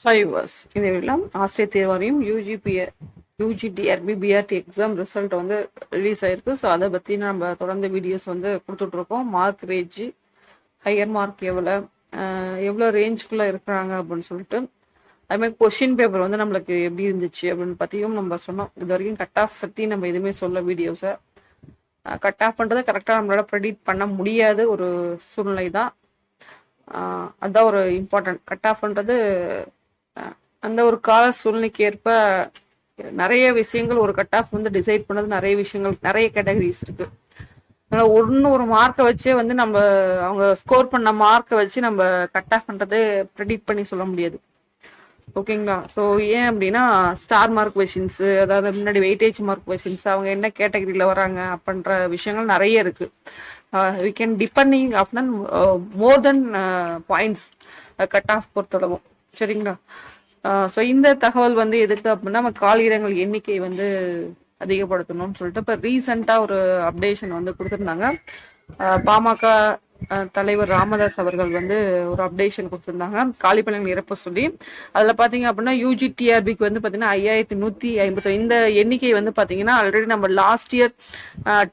Five verse இந்த வீடியோவில் ஆசிரியர் தேர்வாரியம் UGPA UGTRB BRT exam result வந்து ரிலீஸ் ஆயிருக்கு. ஸோ அதை பற்றி நம்ம தொடர்ந்து வீடியோஸ் வந்து கொடுத்துட்ருக்கோம். மார்க் ரேஞ்சு ஹையர் மார்க் எவ்வளோ எவ்வளோ ரேஞ்சுக்குள்ளே இருக்கிறாங்க அப்படின்னு சொல்லிட்டு. அதுமாதிரி கொஷின் பேப்பர் வந்து நம்மளுக்கு எப்படி இருந்துச்சு அப்படின்னு பற்றியும் நம்ம சொன்னோம். இது வரைக்கும் கட் ஆஃப் பற்றி நம்ம எதுவுமே சொல்ல வீடியோஸை கட் ஆஃப் பண்ணுறதை கரெக்டாக நம்மளால ப்ரெடிக்ட் பண்ண முடியாத ஒரு சூழ்நிலை தான் அதுதான் ஒரு இம்பார்ட்டன்ட் கட் ஆஃப்ன்றது அந்த ஒரு கால சூழ்நிலைக்கு ஏற்ப நிறைய விஷயங்கள் ஒரு கட் ஆஃப் வந்து டிசைட் பண்ணது நிறைய விஷயங்கள் நிறைய கேட்டகரிஸ் இருக்கு. அதனால ஒன்று ஒரு மார்க்கை வச்சே வந்து நம்ம அவங்க ஸ்கோர் பண்ண மார்க்கை வச்சு நம்ம கட் ஆஃப் பண்றது ப்ரெடிக்ட் பண்ணி சொல்ல முடியாது. ஓகேங்களா ஸோ ஏன் அப்படின்னா ஸ்டார் மார்க் கொஷின்ஸ் அதாவது முன்னாடி வெயிட்டேஜ் மார்க் கொஷின்ஸ் அவங்க என்ன கேட்டகரியில் வராங்க அப்படின்ற விஷயங்கள் நிறைய இருக்குது we can depending of than more then points cut off பொறுத்தளவும் சரிங்களா? Uh, ஸோ இந்த தகவல் வந்து எதுக்கு அப்படின்னா நம்ம காலியிடங்கள் எண்ணிக்கை வந்து அதிகப்படுத்தணும்னு சொல்லிட்டு இப்போ ரீசெண்டாக ஒரு அப்டேஷன் வந்து கொடுத்துருந்தாங்க. Uh, பாமக தலைவர் ராமதாஸ் அவர்கள் வந்து ஒரு அப்டேஷன் கொடுத்துருந்தாங்க. காலிப்பணிகள் நிரப்ப சொல்லி. அதில் பார்த்தீங்க அப்படின்னா யூஜி டிஆர்பிக்கு வந்து பார்த்தீங்கன்னா ஐயாயிரத்தி நூற்றி ஐம்பத்தி இந்த எண்ணிக்கை வந்து பார்த்தீங்கன்னா ஆல்ரெடி நம்ம லாஸ்ட் இயர்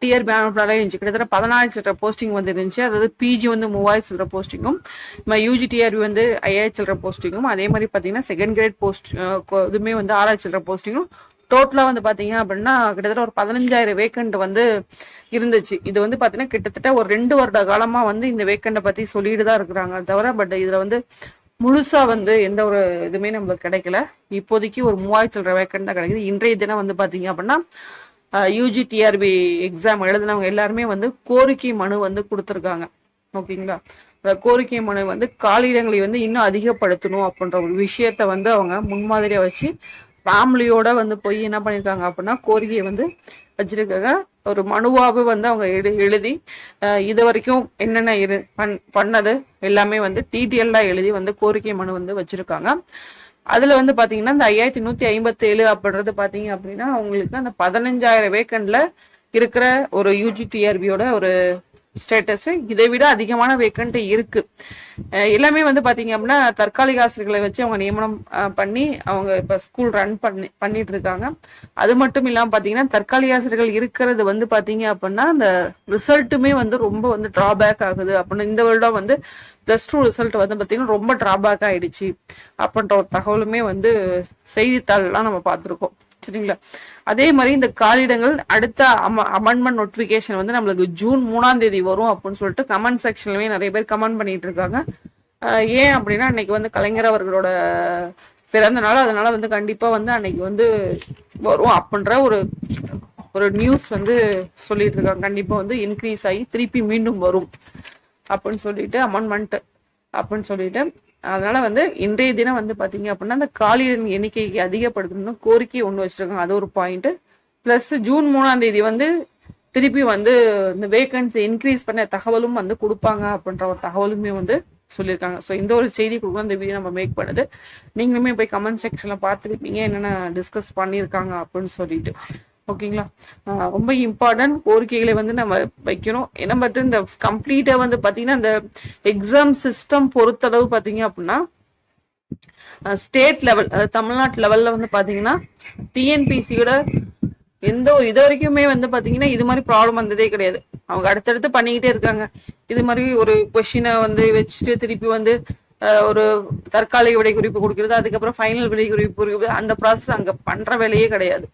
டிஆர்பி அனுப்பினாலே இருந்துச்சு. கிட்டத்தட்ட பதினாயிரம் சில்லற போஸ்டிங் வந்து இருந்துச்சு. அதாவது பிஜி வந்து மூவாயிரம் சில்லற போஸ்டிங்கும் நம்ம யூஜி டிஆர்பி வந்து ஐயாயிரம் சில்லற போஸ்டிங்கும் அதே மாதிரி பார்த்தீங்கன்னா செகண்ட் கிரேட் போஸ்ட் இதுவுமே வந்து ஆறாயிரம் சில்லற போஸ்டிங்கும் டோட்டலாக வந்து பார்த்தீங்க அப்படின்னா கிட்டத்தட்ட ஒரு பதினஞ்சாயிரம் வேக்கண்ட் வந்து இருந்துச்சு. இது வந்து பார்த்தீங்கன்னா கிட்டத்தட்ட ஒரு ரெண்டு வருட காலமாக வந்து இந்த வேக்கண்டை பற்றி சொல்லிட்டு தான் இருக்கிறாங்க தவிர பட் இதில் வந்து முழுசா வந்து எந்த ஒரு இதுவுமே நம்மளுக்கு கிடைக்கல. இப்போதைக்கு ஒரு மூவாயிரத்தி சில்லற வேக்கண்ட் தான் கிடைக்குது. இன்றைய தினம் வந்து பார்த்தீங்க அப்படின்னா யூஜி டிஆர்பி எக்ஸாம் எழுதினவங்க எல்லாருமே வந்து கோரிக்கை மனு வந்து கொடுத்துருக்காங்க. ஓகேங்களா? அந்த கோரிக்கை மனு வந்து காலியிடங்களை வந்து இன்னும் அதிகப்படுத்தணும் அப்படின்ற ஒரு விஷயத்த வந்து அவங்க முன்மாதிரியா வச்சு ஃபேமிலியோட வந்து போய் என்ன பண்ணியிருக்காங்க அப்படின்னா கோரிக்கையை வந்து வச்சிருக்காங்க. ஒரு மனுவாகவே வந்து அவங்க எழு எழுதி அஹ் இது வரைக்கும் என்னென்ன இரு பண் பண்ணது எல்லாமே வந்து டீட்டெயிலாக எழுதி வந்து கோரிக்கை மனு வந்து வச்சிருக்காங்க. அதுல வந்து பாத்தீங்கன்னா இந்த ஐயாயிரத்தி நூத்தி ஐம்பத்தி ஏழு அப்படின்றது பாத்தீங்க அப்படின்னா அவங்களுக்கு அந்த பதினஞ்சாயிரம் வேக்கண்ட்ல இருக்கிற ஒரு யூஜி டிஆர்பியோட ஒரு ஸ்டேட்டஸ் இதை விட அதிகமான வேக்கண்ட் இருக்கு. எல்லாமே வந்து பாத்தீங்க அப்படின்னா தற்காலிக ஆசிரியர்களை வச்சு அவங்க நியமனம் பண்ணி அவங்க இப்ப ஸ்கூல் ரன் பண்ணி பண்ணிட்டு இருக்காங்க அது மட்டும் இல்லாம பாத்தீங்கன்னா தற்காலிக ஆசிரியர்கள் இருக்கிறது வந்து பாத்தீங்க அப்படின்னா அந்த ரிசல்ட்டுமே வந்து ரொம்ப வந்து டிராபேக் ஆகுது. அப்படின்னு இந்த வருடம் வந்து பிளஸ் டூ ரிசல்ட் வந்து பாத்தீங்கன்னா ரொம்ப டிராபேக் ஆயிடுச்சு. அப்படின்ற ஒரு தகவலுமே வந்து செய்தித்தாள்லாம் நம்ம பார்த்துருக்கோம். சரிங்களா? அதே மாதிரி இந்த காலிடங்கள் அடுத்த அமெண்ட்மெண்ட் நோட்டிபிகேஷன் வந்து நம்மளுக்கு ஜூன் மூணாம் தேதி வரும் அப்படின்னு சொல்லிட்டு கமெண்ட் செக்ஷன்லயே நிறைய பேர் கமெண்ட் பண்ணிட்டு இருக்காங்க. ஏன் அப்படின்னா அன்னைக்கு வந்து கலைஞர் அவர்களோட பிறந்த நாள். அதனால வந்து கண்டிப்பா வந்து அன்னைக்கு வந்து வரும் அப்படின்ற ஒரு ஒரு நியூஸ் வந்து சொல்லிட்டு இருக்காங்க. கண்டிப்பா வந்து இன்க்ரீஸ் ஆகி திருப்பி மீண்டும் வரும் அப்படின்னு சொல்லிட்டு அமெண்ட்மெண்ட் அப்படின்னு சொல்லிட்டு அதனால வந்து இன்றைய தினம் வந்து பாத்தீங்க அப்படின்னா அந்த காலியின் எண்ணிக்கைக்கு அதிகப்படுத்தணும்னு கோரிக்கை ஒன்று வச்சிருக்காங்க. அது ஒரு பாயிண்ட் பிளஸ் ஜூன் மூணாம் தேதி வந்து திருப்பி வந்து இந்த வேகன்சி இன்க்ரீஸ் பண்ண தகவலும் வந்து கொடுப்பாங்க அப்படின்ற ஒரு தகவலுமே வந்து சொல்லியிருக்காங்க. ஸோ இந்த ஒரு செய்தி கொடுக்க இந்த வீடியோ நம்ம மேக் பண்ணுது. நீங்களுமே போய் கமெண்ட் செக்ஷனில் பார்த்துருப்பீங்க என்னென்ன டிஸ்கஸ் பண்ணியிருக்காங்க அப்படின்னு சொல்லிட்டு. ஓகேங்களா? ரொம்ப இம்பார்ட்டன்ட் கோரிக்கைகளை வந்து நம்ம வைக்கணும். ஏன்னா பட் இந்த கம்ப்ளீட்டாக வந்து பார்த்தீங்கன்னா இந்த எக்ஸாம் சிஸ்டம் பொறுத்தளவு பார்த்தீங்க அப்படின்னா ஸ்டேட் லெவல் அதாவது தமிழ்நாட்டு லெவலில் வந்து பார்த்தீங்கன்னா டிஎன்பிசியோட எந்த ஒரு இது வரைக்குமே வந்து பார்த்தீங்கன்னா இது மாதிரி ப்ராப்ளம் வந்ததே கிடையாது. அவங்க அடுத்தடுத்து பண்ணிக்கிட்டே இருக்காங்க. இது மாதிரி ஒரு கொஷினை வந்து வச்சுட்டு திருப்பி வந்து ஒரு தற்காலிக விடை குறிப்பு கொடுக்கறது அதுக்கப்புறம் ஃபைனல் விடை குறிப்பு கொடுக்குறது அந்த ப்ராசஸ் அங்கே பண்ணுற வேலையே கிடையாது.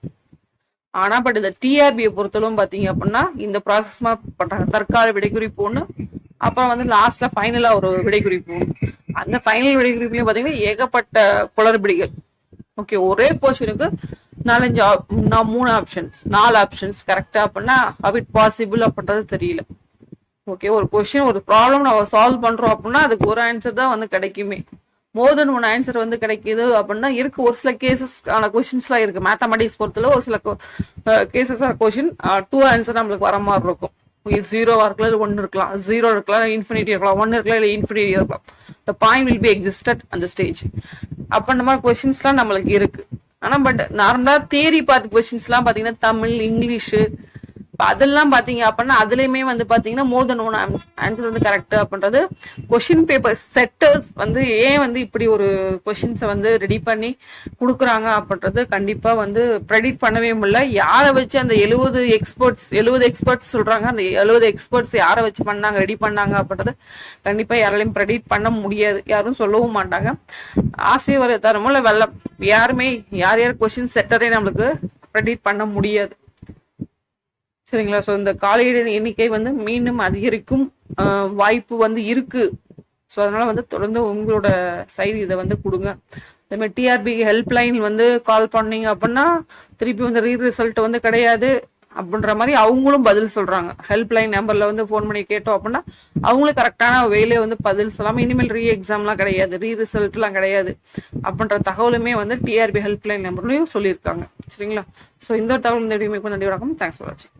ஆனா பட் இந்த டிஆர்பியை பொறுத்தளவும் பாத்தீங்க அப்படின்னா இந்த ப்ராசஸ் பண்றாங்க. தற்கால விடைக்குறிப்பு ஒண்ணு அப்புறம் வந்து லாஸ்ட்ல ஃபைனலா ஒரு விடைக்குறிப்பு அந்த ஃபைனல் விடைக்குறிப்புலயும் பாத்தீங்கன்னா ஏகப்பட்ட குளறுபடிகள். ஓகே ஒரே போர்ஷனுக்கு நாலஞ்சு நான் மூணு ஆப்ஷன்ஸ் நாலு ஆப்ஷன்ஸ் கரெக்டா அப்படின்னா அவிட் பாசிபிள் அப்படின்றது தெரியல. ஓகே ஒரு கொஸ்டின் ஒரு ப்ராப்ளம் நம்ம சால்வ் பண்றோம் அப்படின்னா அதுக்கு ஒரு ஆன்சர் தான் வந்து கிடைக்குமே. மோர் தென் ஒன் ஆன்சர் வந்து கிடைக்குது அப்படின்னா இருக்கு. ஒரு சில கேசஸ் ஆன இருக்கு. மேத்தமெட்டிக்ஸ் பொறுத்தல ஒரு சில கேசஸ் கொஷின் டூ ஆன்சர் நம்மளுக்கு வர மாதிரி இருக்கும். ஜீரோவா இருக்கலாம் இல்லை ஒன்று இருக்கலாம். ஜீரோ இருக்கலாம் இன்ஃபினிட்டி இருக்கலாம். ஒன்று இருக்கலாம் இல்லை இன்ஃபினிட்டி இருக்கலாம். The point will be existed அந்த ஸ்டேஜ் அப்போ இந்த மாதிரி கொஷின்ஸ்லாம் நம்மளுக்கு இருக்கு. ஆனா பட் நார்மலா தேரி பார்ட் கொஷின்ஸ்லாம் பாத்தீங்கன்னா தமிழ் இங்கிலீஷு அதெல்லாம் பாத்தீங்க அப்படின்னா அதுலயுமே வந்து பாத்தீங்கன்னா மோர் தன் ஒன் ஆன்சர் வந்து கரெக்ட் அப்படின்றது கொஷின் பேப்பர் செட்டர்ஸ் வந்து ஏன் வந்து இப்படி ஒரு கொஷின்ஸை வந்து ரெடி பண்ணி கொடுக்குறாங்க அப்படின்றது கண்டிப்பா வந்து ப்ரெடிட் பண்ணவே முடியல. யாரை வச்சு அந்த எழுபது எக்ஸ்பர்ட்ஸ் எழுபது எக்ஸ்பர்ட்ஸ் சொல்றாங்க அந்த எழுபது எக்ஸ்பர்ட்ஸ் யாரை வச்சு பண்ணாங்க ரெடி பண்ணாங்க அப்படின்றது கண்டிப்பா யாராலையும் ப்ரெடிட் பண்ண முடியாது. யாரும் சொல்லவும் மாட்டாங்க. ஆசிரியர் தரமோ இல்லை வெள்ள யாருமே யார் யார் கொஷின் செட்டரே நம்மளுக்கு ப்ரெடிட் பண்ண முடியாது. சரிங்களா? ஸோ இந்த காலியிட எண்ணிக்கை வந்து மீண்டும் அதிகரிக்கும் வாய்ப்பு வந்து இருக்கு. ஸோ அதனால வந்து தொடர்ந்து உங்களோட சைடு இதை வந்து கொடுங்க. அதேமாதிரி டிஆர்பி ஹெல்ப்லைன் வந்து கால் பண்ணீங்க அப்படின்னா திருப்பி வந்து ரீ ரிசல்ட் வந்து கிடையாது அப்படின்ற மாதிரி அவங்களும் பதில் சொல்றாங்க. ஹெல்ப்லைன் நம்பர்ல வந்து ஃபோன் பண்ணி கேட்டோம் அப்படின்னா அவங்களும் கரெக்டான வேலையை வந்து பதில் சொல்லாம இனிமேல் ரீ எக்ஸாம்லாம் கிடையாது ரீ ரிசல்ட்லாம் கிடையாது அப்படின்ற தகவலுமே வந்து டிஆர்பி ஹெல்ப்லைன் நம்பர்லையும் சொல்லியிருக்காங்க. சரிங்களா? ஸோ இந்த தகவல் இந்த வீடியோ கொஞ்சம் நன்றி வணக்கம். தேங்க்ஸ் ஃபார் வாட்சிங்